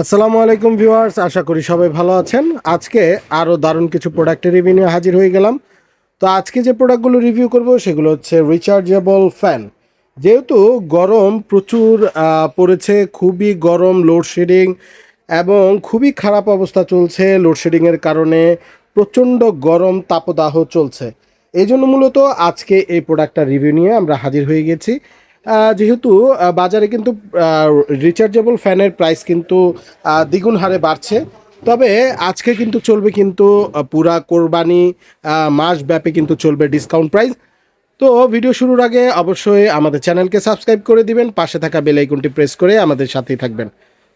আসসালামু আলাইকুম ভিউয়ার্স, আশা করি সবাই ভালো আছেন। আজকে আরও দারুণ কিছু প্রোডাক্টের রিভিউ নিয়ে হাজির হয়ে গেলাম। তো আজকে যে প্রোডাক্টগুলো রিভিউ করব সেগুলো হচ্ছে রিচার্জেবল ফ্যান যেহেতু গরম প্রচুর পড়েছে, খুবই গরম লোডশেডিং এবং খুবই খারাপ অবস্থা চলছে লোডশেডিংয়ের কারণে প্রচণ্ড গরম তাপদাহ চলছে। এই জন্য মূলত আজকে এই প্রোডাক্টটা রিভিউ নিয়ে আমরা হাজির হয়ে গেছি। যেহেতু বাজারে কিন্তু রিচার্জেবল ফ্যানের প্রাইস কিন্তু দ্বিগুণ হারে বাড়ছে। তবে আজকে কিন্তু চলবে কিন্তু পুরা কোরবানি মাসব্যাপী কিন্তু চলবে ডিসকাউন্ট প্রাইস তো ভিডিও শুরুর আগে অবশ্যই আমাদের চ্যানেলকে সাবস্ক্রাইব করে দিবেন, পাশে থাকা বেল আইকনটি প্রেস করে আমাদের সাথেই থাকবেন।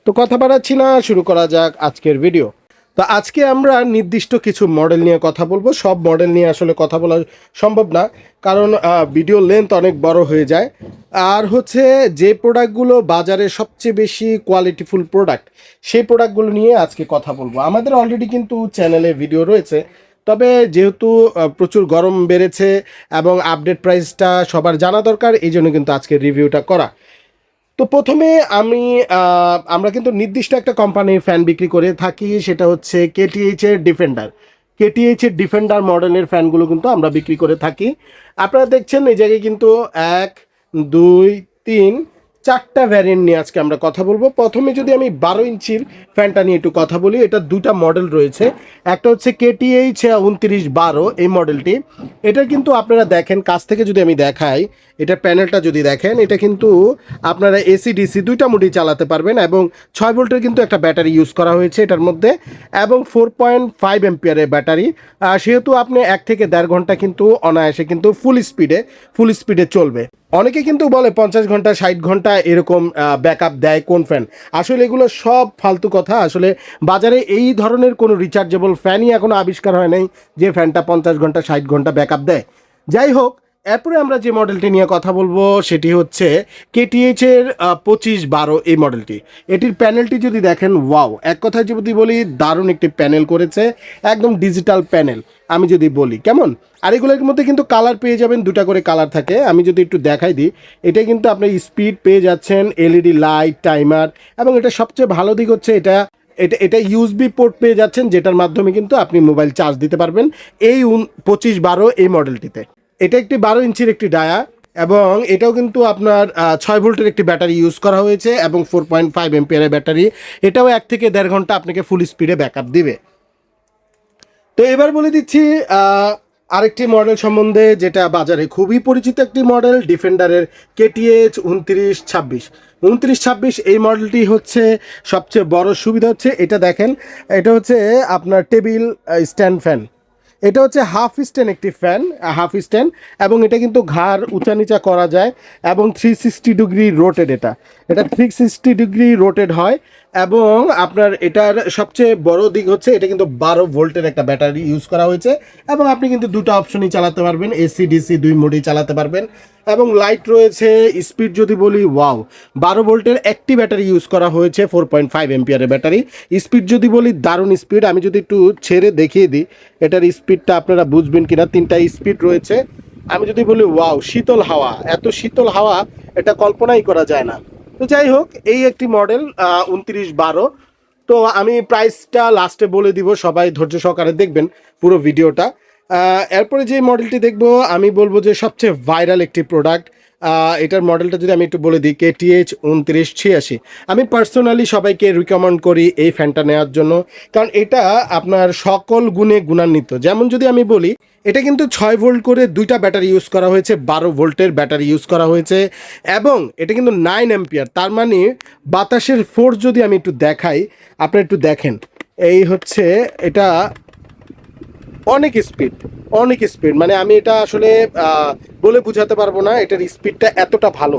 তো কথা বাড়াচ্ছি না, শুরু করা যাক আজকের ভিডিও তো আজকে আমরা নির্দিষ্ট কিছু মডেল নিয়ে কথা বলব। সব মডেল নিয়ে আসলে কথা বলা সম্ভব না, কারণ ভিডিও লেন্থ অনেক বড় হয়ে যায়। আর হচ্ছে যে প্রোডাক্টগুলো বাজারে সবচেয়ে বেশি কোয়ালিটিফুল প্রোডাক্ট সেই প্রোডাক্টগুলো নিয়ে আজকে কথা বলব। আমাদের অলরেডি কিন্তু চ্যানেলে ভিডিও রয়েছে, তবে যেহেতু প্রচুর গরম বেড়েছে এবং আপডেট প্রাইসটা সবার জানা দরকার এই জন্য কিন্তু আজকে রিভিউটা করা। তো প্রথমে আমি আমরা কিন্তু নির্দিষ্ট একটা কোম্পানির ফ্যান বিক্রি করে থাকি, সেটা হচ্ছে কেটিএইচ এর ডিফেন্ডার কেটিএইচ এর ডিফেন্ডার মডেলের ফ্যানগুলো কিন্তু আমরা বিক্রি করে থাকি। আপনারা দেখছেন এই জায়গায় কিন্তু এক, দুই, তিন চারটা ভ্যারিয়েন্ট নিয়ে আজকে আমরা কথা বলব। প্রথমে যদি আমি বারো ইঞ্চির ফ্যানটা নিয়ে একটু কথা বলি, এটা দুটা মডেল রয়েছে। একটা হচ্ছে কেটিএইচ উনত্রিশ বারো, এই মডেলটি এটা কিন্তু আপনারা দেখেন, কাছ থেকে যদি আমি দেখাই, এটা প্যানেলটা যদি দেখেন, এটা কিন্তু আপনারা এসি ডিসি দুইটা মোডই চালাতে পারবেন এবং ছয় ভোল্টের কিন্তু একটা ব্যাটারি ইউজ করা হয়েছে এটার মধ্যে এবং ফোর পয়েন্ট ফাইভ এম্পিয়ারের ব্যাটারি। সেহেতু আপনি এক থেকে দেড় ঘণ্টা কিন্তু অনায়াসে কিন্তু ফুল স্পিডে ফুল স্পিডে চলবে। অনেকে কিন্তু বলে পঞ্চাশ ঘণ্টা, ষাট ঘণ্টা এরকম ব্যাকআপ দেয় কোন ফ্যান আসলে এগুলো সব ফালতু কথা। আসলে বাজারে এই ধরনের কোনো রিচার্জেবল ফ্যানই এখনও আবিষ্কার হয় নাই যে ফ্যানটা পঞ্চাশ ঘণ্টা, ষাট ঘণ্টা ব্যাকআপ দেয়। যাই হোক এরপরে আমরা যে মডেলটি নিয়ে কথা বলব, সেটি হচ্ছে কেটিএইচ এর পঁচিশ বারো এই মডেলটি। এটির প্যানেলটি যদি দেখেন, ওয়াও। এক কথায় যদি বলি, দারুণ একটি প্যানেল করেছে, একদম ডিজিটাল প্যানেল, আমি যদি বলি। কেমন? আর এগুলোর মধ্যে কিন্তু কালার পেয়ে যাবেন, দুটা করে কালার থাকে। আমি যদি একটু দেখাই দিই, এটা কিন্তু আপনি স্পিড পেয়ে যাচ্ছেন, এলইডি, লাইট, টাইমার, এবং এটা সবচেয়ে ভালো দিক হচ্ছে এটা এটা এটা ইউএসবি পোর্ট পেয়ে যাচ্ছেন, যেটার মাধ্যমে কিন্তু আপনি মোবাইল চার্জ দিতে পারবেন এই পঁচিশ বারো এই মডেলটিতে। এটা একটি বারো ইঞ্চির একটি ডায়া এবং এটাও কিন্তু আপনার ছয় ভোল্টের একটি ব্যাটারি ইউজ করা হয়েছে এবং ফোর পয়েন্ট ফাইভ এমপিয়ারের ব্যাটারি। এটাও এক থেকে দেড় ঘণ্টা আপনাকে ফুল স্পিডে ব্যাকআপ দিবে। তো এবার বলে দিচ্ছি আরেকটি মডেল সম্বন্ধে যেটা বাজারে খুবই পরিচিত একটি মডেল ডিফেন্ডারের কেটিএইচ উনত্রিশ ছাব্বিশ। উনত্রিশ ছাব্বিশ এই মডেলটি হচ্ছে সবচেয়ে বড় সুবিধা হচ্ছে, এটা দেখেন, এটা হচ্ছে আপনার টেবিল স্ট্যান্ড ফ্যান। এটা হচ্ছে হাফ স্ট্যান্ড একটি ফ্যান, হাফ স্ট্যান্ড, এবং এটা কিন্তু ঘাড় উঁচা নিচা করা যায়, এবং থ্রি সিক্সটি ডিগ্রি রোটেড এটা। এটা থ্রি সিক্সটি ডিগ্রি রোটেড হয়, এবং আপনার এটার সবচেয়ে বড় দিক হচ্ছে এটা কিন্তু বারো ভোল্টের একটা ব্যাটারি ইউজ করা হয়েছে, এবং আপনি কিন্তু দুটো অপশনই চালাতে পারবেন এসি ডিসি দুই মোডেই চালাতে পারবেন। এবং লাইট রয়েছে, স্পিড যদি বলি ওয়াও বারো ভোল্টের একটি ব্যাটারি ইউজ করা হয়েছে ফোর পয়েন্ট ফাইভ এমপিয়ারের ব্যাটারি। স্পিড যদি বলি, দারুণ স্পিড। আমি যদি একটু ছেড়ে দেখিয়ে দিই, এটার স্পিডটা আপনারা বুঝবেন কিনা, তিনটা স্পিড রয়েছে। আমি যদি বলি ওয়াও শীতল হাওয়া। এত শীতল হাওয়া, এটা কল্পনাই করা যায় না। তো যাই হোক, এই একটি মডেল উনত্রিশ বারো। তো আমি প্রাইসটা লাস্টে বলে দিব, সবাই ধৈর্য সহকারে দেখবেন পুরো ভিডিওটা এরপরে যে মডেলটি দেখব, আমি বলব যে সবচেয়ে ভাইরাল একটি প্রোডাক্ট এটার মডেলটা যদি আমি একটু বলে দিই কেটিএইচ উনত্রিশ ছিয়াশি। আমি পার্সোনালি সবাইকে রিকমেন্ড করি এই ফ্যানটা নেওয়ার জন্য। কারণ এটা আপনার সকল গুণে গুণান্বিত। যেমন যদি আমি বলি, এটা কিন্তু ছয় ভোল্ট করে দুইটা ব্যাটারি ইউজ করা হয়েছে, বারো ভোল্টের ব্যাটারি ইউজ করা হয়েছে। এবং এটা কিন্তু নাইন অ্যাম্পিয়ার তার মানে বাতাসের ফোর্স যদি আমি একটু দেখাই আপনি একটু দেখেন। এই হচ্ছে, এটা অনেক স্পিড অনেক স্পিড মানে আমি এটা আসলে বলে বোঝাতে পারব না, এটার স্পিডটা এতটা ভালো।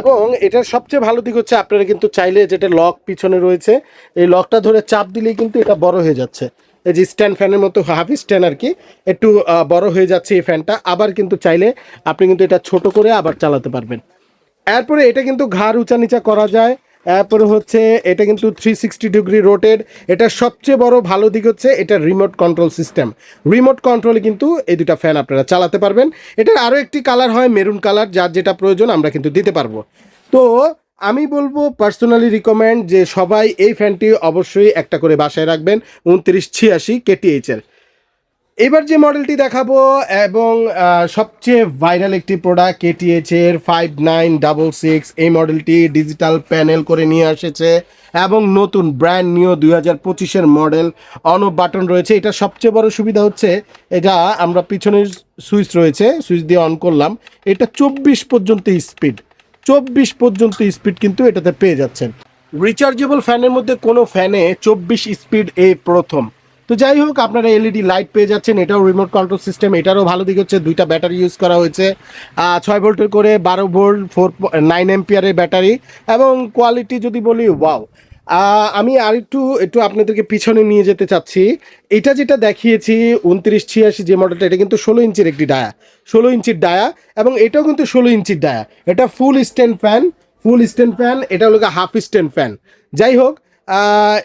এবং এটার সবচেয়ে ভালো দিক হচ্ছে, আপনারা কিন্তু চাইলে যেটা লক পিছনে রয়েছে, এই লকটা ধরে চাপ দিলেই কিন্তু এটা বড় হয়ে যাচ্ছে। এই যে স্ট্যান্ড ফ্যানের মতো হাফ স্ট্যান্ড আর কি, একটু বড় হয়ে যাচ্ছে এই ফ্যানটা আবার কিন্তু চাইলে আপনি কিন্তু এটা ছোট করে আবার চালাতে পারবেন। এরপরে এটা কিন্তু ঘাড় উঁচা নিচা করা যায় এরপরে হচ্ছে এটা কিন্তু থ্রি সিক্সটি ডিগ্রি রোটেড এটা সবচেয়ে বড় ভালো দিক হচ্ছে এটা রিমোট কন্ট্রোল সিস্টেম রিমোট কন্ট্রোলে কিন্তু এই দুটা ফ্যান আপনারা চালাতে পারবেন। এটার আরও একটি কালার হয় মেরুন কালার যার যেটা প্রয়োজন আমরা কিন্তু দিতে পারব। তো আমি বলব পার্সোনালি রিকমেন্ড যে সবাই এই ফ্যানটি অবশ্যই একটা করে বাসায় রাখবেন, উনত্রিশ ছিয়াশি কেটিএইচের এবার যে মডেলটি দেখাবো এবং সবচেয়ে ভাইরাল একটি প্রোডাক্ট কেটিএইচ এর ফাইভ নাইন ডাবল সিক্স এই মডেলটি ডিজিটাল প্যানেল করে নিয়ে এসেছে এবং নতুন ব্র্যান্ড নিউ দুই হাজার পঁচিশের মডেল অন বাটন রয়েছে। এটা সবচেয়ে বড় সুবিধা হচ্ছে, এটা আমরা পিছনের সুইচ রয়েছে সুইচ দিয়ে অন করলাম। এটা চব্বিশ পর্যন্ত স্পিড চব্বিশ পর্যন্ত স্পিড কিন্তু এটাতে পেয়ে যাচ্ছেন। রিচার্জেবল ফ্যানের মধ্যে কোনো ফ্যানে চব্বিশ স্পিড এই প্রথম। তো যাই হোক, আপনারা এলইডি লাইট পেয়ে যাচ্ছেন, এটাও রিমোট কন্ট্রোল সিস্টেম এটারও ভালো দিক হচ্ছে, দুইটা ব্যাটারি ইউজ করা হয়েছে। ছয় ভোল্টের করে বারো ভোল্ট ফোর নাইন এম্পিয়ারের ব্যাটারি এবং কোয়ালিটি যদি বলি ওয়াও আমি আর একটু একটু আপনাদেরকে পিছনে নিয়ে যেতে চাচ্ছি। এটা যেটা দেখিয়েছি, উনত্রিশ ছিয়াশি যে মডেলটা এটা কিন্তু ষোলো ইঞ্চির একটি ডায়া ষোলো ইঞ্চির ডায়া এবং এটাও কিন্তু ষোলো ইঞ্চির ডায়া এটা full stand fan full stand fan এটা হলো হাফ স্ট্যান্ড ফ্যান যাই হোক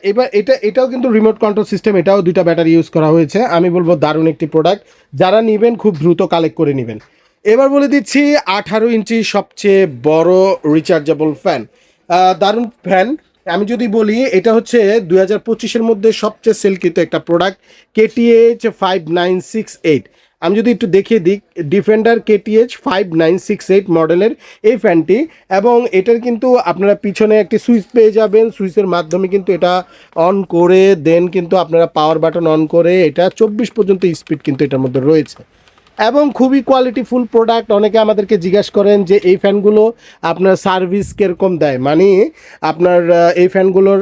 এবার এটা, এটাও কিন্তু রিমোট কন্ট্রোল সিস্টেম এটাও দুইটা ব্যাটারি ইউজ করা হয়েছে। আমি বলব দারুণ একটি প্রোডাক্ট যারা নেবেন, খুব দ্রুত কালেক্ট করে নেবেন। এবার বলে দিচ্ছি, আঠারো ইঞ্চি সবচেয়ে বড় রিচার্জেবল ফ্যান দারুণ ফ্যান আমি যদি বলি, এটা হচ্ছে দুই হাজার পঁচিশের মধ্যে সবচেয়ে সেলকৃত একটা product KTH five nine six eight আমি যদি একটু দেখিয়ে দিই defender KTH five nine six eight মডেলের এই ফ্যানটি এবং এটার কিন্তু আপনারা পিছনে একটি সুইচ পেয়ে যাবেন। সুইচের মাধ্যমে কিন্তু এটা অন করে দেন কিন্তু আপনারা পাওয়ার বাটন অন করে, এটা চব্বিশ পর্যন্ত স্পিড কিন্তু এটার মধ্যে রয়েছে। এবং খুবই কোয়ালিটিফুল প্রোডাক্ট অনেকে আমাদেরকে জিজ্ঞেস করেন যে, এই ফ্যানগুলো আপনার সার্ভিস কীরকম দেয়? মানে আপনার এই ফ্যানগুলোর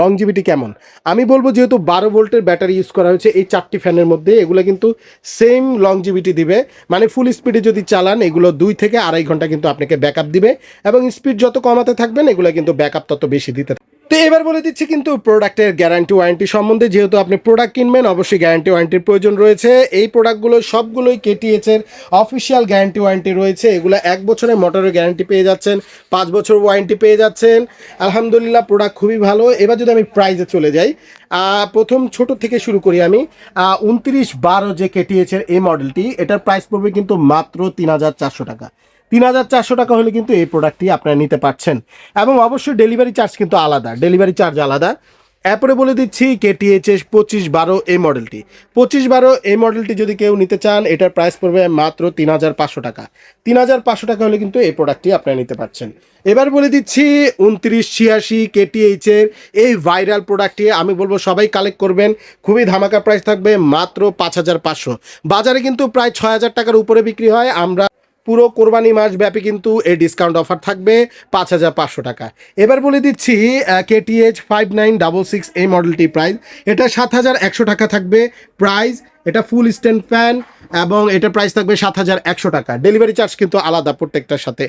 লংজিভিটি কেমন? আমি বলব যেহেতু বারো ভোল্টের ব্যাটারি ইউজ করা হয়েছে, এই চারটি ফ্যানের মধ্যে এগুলো কিন্তু সেম লংজিভিটি দিবে। মানে ফুল স্পিডে যদি চালান, এগুলো দুই থেকে আড়াই ঘণ্টা কিন্তু আপনাকে ব্যাকআপ দিবে এবং স্পিড যত কমাতে থাকবেন, এগুলো কিন্তু ব্যাকআপ তত বেশি দিতে তো এবার বলে দিচ্ছি কিন্তু প্রোডাক্টের গ্যারান্টি ওয়ারেন্টি সম্বন্ধে, যেহেতু আপনি প্রোডাক্ট কিনবেন, অবশ্যই গ্যারান্টি ওয়ারেন্টির প্রয়োজন রয়েছে। এই প্রোডাক্টগুলো সবগুলোই কেটিএচ এর অফিসিয়াল গ্যারান্টি ওয়ারেন্টি রয়েছে। এগুলো এক বছরের মোটরের গ্যারান্টি পেয়ে যাচ্ছেন, পাঁচ বছর ওয়ারেন্টি পেয়ে যাচ্ছেন। আলহামদুলিল্লাহ, প্রোডাক্ট খুবই ভালো। এবার যদি আমি প্রাইজে চলে যাই প্রথম ছোট থেকে শুরু করি আমি উনত্রিশ বারো যে কেটিএচ এর এই মডেলটি, এটার প্রাইস পড়বে কিন্তু মাত্র তিন হাজার চারশো টাকা। তিন হাজার চারশো টাকা হলে কিন্তু এই প্রোডাক্টটি আপনারা নিতে পারছেন। এবং অবশ্যই ডেলিভারি চার্জ কিন্তু আলাদা। ডেলিভারি চার্জ আলাদা। এরপরে বলে দিচ্ছি কেটিএইচএস পঁচিশ বারো এই মডেলটি পঁচিশ বারো এই মডেলটি যদি কেউ নিতে চান, এটার প্রাইস পড়বে মাত্র তিন হাজার পাঁচশো টাকা। তিন হাজার পাঁচশো টাকা হলে কিন্তু এই প্রোডাক্টটি আপনারা নিতে পারছেন। এবার বলে দিচ্ছি উনত্রিশ ছিয়াশি কেটিএইচের এই ভাইরাল প্রোডাক্টটি আমি বলব সবাই কালেক্ট করবেন। খুবই ধামাকা প্রাইস থাকবে মাত্র পাঁচ হাজার পাঁচশো। বাজারে কিন্তু প্রায় ছয় হাজার টাকার উপরে বিক্রি হয়। আমরা পুরো কোরবানি মাস ব্যাপী কিন্তু এই ডিসকাউন্ট অফার থাকবে পাঁচ হাজার পাঁচশো টাকা। এবার বলে দিচ্ছি KTH five nine double six এই মডেলটি প্রাইস এটা সাত হাজার একশো টাকা থাকবে প্রাইস এটা ফুল স্ট্যান্ড ফ্যান এবং এটার প্রাইস থাকবে সাত হাজার একশো টাকা। ডেলিভারি চার্জ কিন্তু আলাদা প্রত্যেকটার সাথে।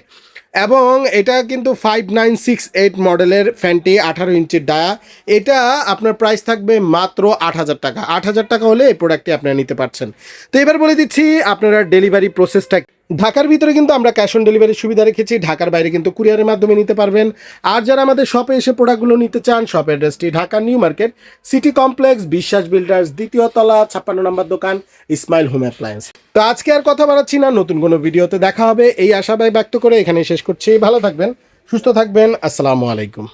এবং এটা কিন্তু ফাইভ নাইন সিক্স এইট মডেলের ফ্যানটি আঠারো ইঞ্চির ডায়া। এটা আপনার প্রাইস থাকবে মাত্র আট হাজার টাকা। আট হাজার টাকা হলে এই প্রোডাক্টটি আপনারা নিতে পারছেন। তো এবার বলে দিচ্ছি, আপনারা ডেলিভারি প্রসেসটা ঢাকার ভিতরে কিন্তু আমরা ক্যাশ অন ডেলিভারির সুবিধা রেখেছি। ঢাকার বাইরে কিন্তু কুরিয়ারের মাধ্যমে নিতে পারবেন। আর যারা আমাদের শপে এসে প্রোডাক্টগুলো নিতে চান শপ অ্যাড্রেসটি Dhaka new market city complex Biswas builders দ্বিতীয় তলা, ছাপ্পান্ন নম্বর দোকান ইসমাইল হোম অ্যাপ্লায়েন্স তো আজকে আর কথা বাড়াচ্ছি না, নতুন কোনো ভিডিওতে দেখা হবে। এই আশাবাই ব্যক্ত করে এখানে শেষ করছি। ভালো থাকবেন, সুস্থ থাকবেন। আসসালামু আলাইকুম।